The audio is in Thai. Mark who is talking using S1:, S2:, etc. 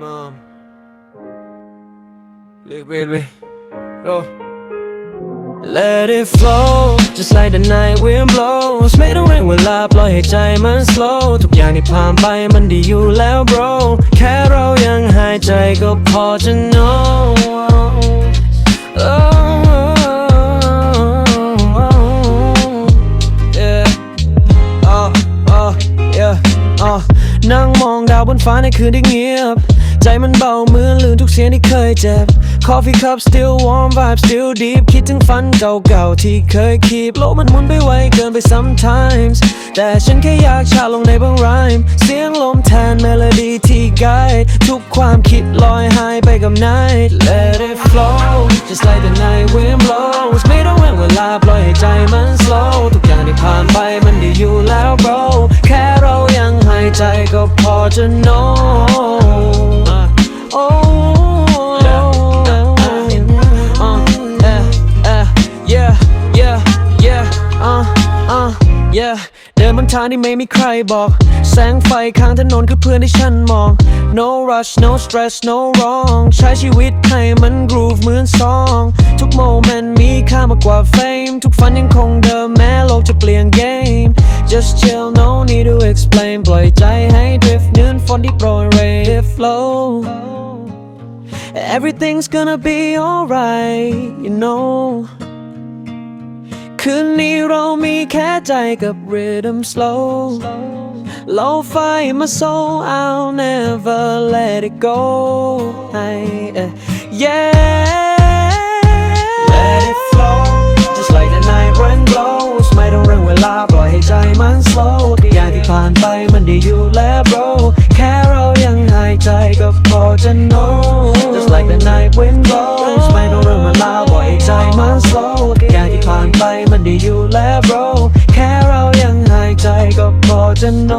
S1: Wait, wait, wait. Oh.
S2: Let it flow just like the night wind blows ไม่ต้องเร่งเวลาปล่อยให้ใจมัน slow ทุกอย่างที่ผ่านไปมันดีอยู่แล้ว bro แค่เรายังหายใจก็พอจะ know oh, yeah. oh, oh, yeah, oh นั่งมองดาวบนฟ้าในคืนที่เงียบ ใจมันเบาเหมือนลืมทุกเสียงที่เคยเจ็บ Coffee cup still warm vibe still deep คิดถึงฝันเก่าๆที่เคยคีบโลกมันหมุนไปไวเกินไป sometimes แต่ฉันแค่อยากชาลงในบาง rhyme เสียงลมแทนเมโลดี้ที่ guide ทุกความคิดลอยหายไปกับ night Let it flow just like the night wind blows ไม่ต้องเว้นเวลาปล่อยให้ใจมัน slow ทุกอย่างที่ผ่านไปมันดีอยู่แล้ว bro แค่เรายังหายใจก็พอจะ know บนทางที่ไม่มีใครบอก แสงไฟข้างถนนคือเพื่อนที่ฉันมอง no rush no stress no wrong ใช้ชีวิตให้มัน groove เหมือนซอง ทุกโมเมนต์มีค่ามากกว่า fame ทุกฝันยังคงเดิมแม้โลกจะเปลี่ยน game just chill no need to explain ปล่อยใจให้ drift เนื่อนฝนที่โปรย rain it flow Everything's gonna be alright, you know คืนนี้เรามีแค่ใจกับ rhythm slow Low fi my soul I'll never let it go I- uh, Yeah Let it flow Just like the night wind blows ไม่ต้องเร่งเวลาปล่อยให้ใจมัน slow ทุกอย่างที่ผ่านไปมันดีอยู่แล้ว ไดีอยู่แล้ว bro แค่เรายังหายใจก็พอจะโน